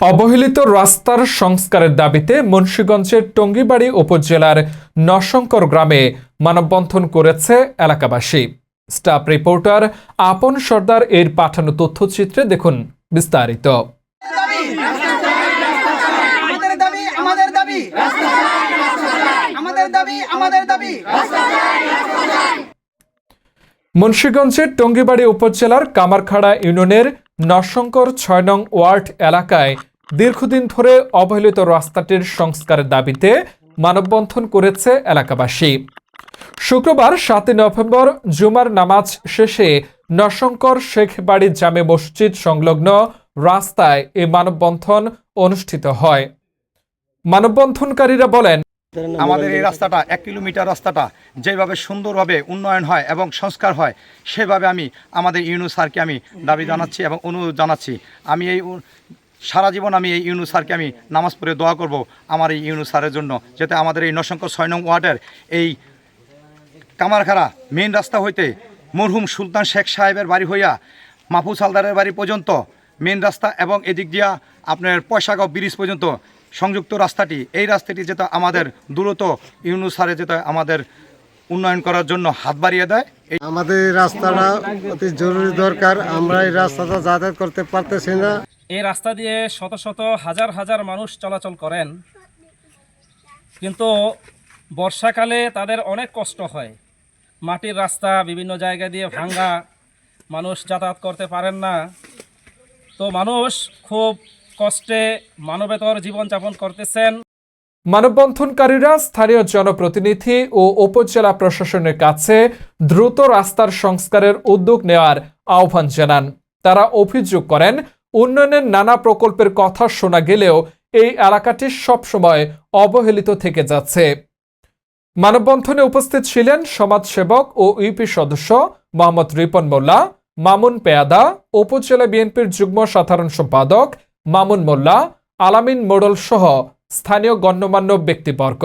অবহেলিত রাস্তার সংস্কারের দাবিতে মুন্সীগঞ্জের টঙ্গিবাড়ি উপজেলার নশঙ্কর গ্রামে মানববন্ধন করেছে এলাকাবাসী। স্টাফ রিপোর্টার আপন সর্দার এর পাঠানো তথ্যচিত্রে দেখুন বিস্তারিত। মুন্সীগঞ্জের টঙ্গিবাড়ি উপজেলার কামারখাড়া ইউনিয়নের নরশঙ্কর ছয় নং ওয়ার্ড এলাকায় দীর্ঘদিন ধরে অবহেলিত রাস্তাটির সংস্কারের দাবিতে মানববন্ধন করেছে এলাকাবাসী। শুক্রবার সাতই নভেম্বর জুমার নামাজ শেষে নরশঙ্কর শেখ বাড়ি জামে মসজিদ সংলগ্ন রাস্তায় এই মানববন্ধন অনুষ্ঠিত হয়। মানববন্ধনকারীরা বলেন আমাদের এই রাস্তাটা এক কিলোমিটার রাস্তাটা যেভাবে সুন্দরভাবে উন্নয়ন হয় এবং সংস্কার হয় সেভাবে আমি আমাদের ইউনু স্যারকে আমি দাবি জানাচ্ছি এবং অনুরোধ জানাচ্ছি। আমি এই সারা জীবন আমি এই ইউনু স্যারকে আমি নামাজ পড়ে দোয়া করব আমার এই ইউনু স্যারের জন্য যাতে আমাদের এই নশঙ্কর ছয় নং ওয়ার্ডের এই কামারখাড়া মেন রাস্তা হইতে মরহুম সুলতান শেখ সাহেবের বাড়ি হইয়া মাহফুজ হালদারের বাড়ি পর্যন্ত মেন রাস্তা এবং এদিক দিয়া আপনার পয়সাগাঁও ব্রিজ পর্যন্ত সংযুক্ত রাস্তাটি এই রাস্তাটি যেটা আমাদের দ্রুত ইউনু সারে যেটা আমাদের উন্নয়ন করার জন্য হাত বাড়িয়ে দেয় আমাদের এই রাস্তাটা অতি জরুরি দরকার আমরা এই রাস্তাটা যাতায়াত করতে পারতেছি না। এই রাস্তা দিয়ে শত শত হাজার হাজার মানুষ চলাচল করেন। কিন্তু বর্ষাকালে তাদের অনেক কষ্ট হয়। মাটির রাস্তা বিভিন্ন জায়গা দিয়ে ভাঙ্গা মানুষ যাতায়াত করতে পারেন না। তো মানুষ খুব কষ্টে মানবেতর জীবনযাপন করতেছেন। মানববন্ধনকারীরা স্থানীয় জনপ্রতিনিধি ও উপজেলা প্রশাসনের কাছে দ্রুত রাস্তার সংস্কারের উদ্যোগ নেওয়ার আহ্বান জানান। তারা অভিযোগ করেন, উন্নয়নের নানা প্রকল্পের কথা শোনা গেলেও এই এলাকাটি সবসময় অবহেলিত থেকে যাচ্ছে। মানববন্ধনে উপস্থিত ছিলেন সমাজসেবক ও ইউপি সদস্য মোহাম্মদ রিপন মোল্লা, মামুন পেয়াদা, উপজেলা বিএনপির যুগ্ম সাধারণ সম্পাদক মামুন মোল্লা আলামিন মোড়ল সহ স্থানীয় গণ্যমান্য ব্যক্তিবর্গ।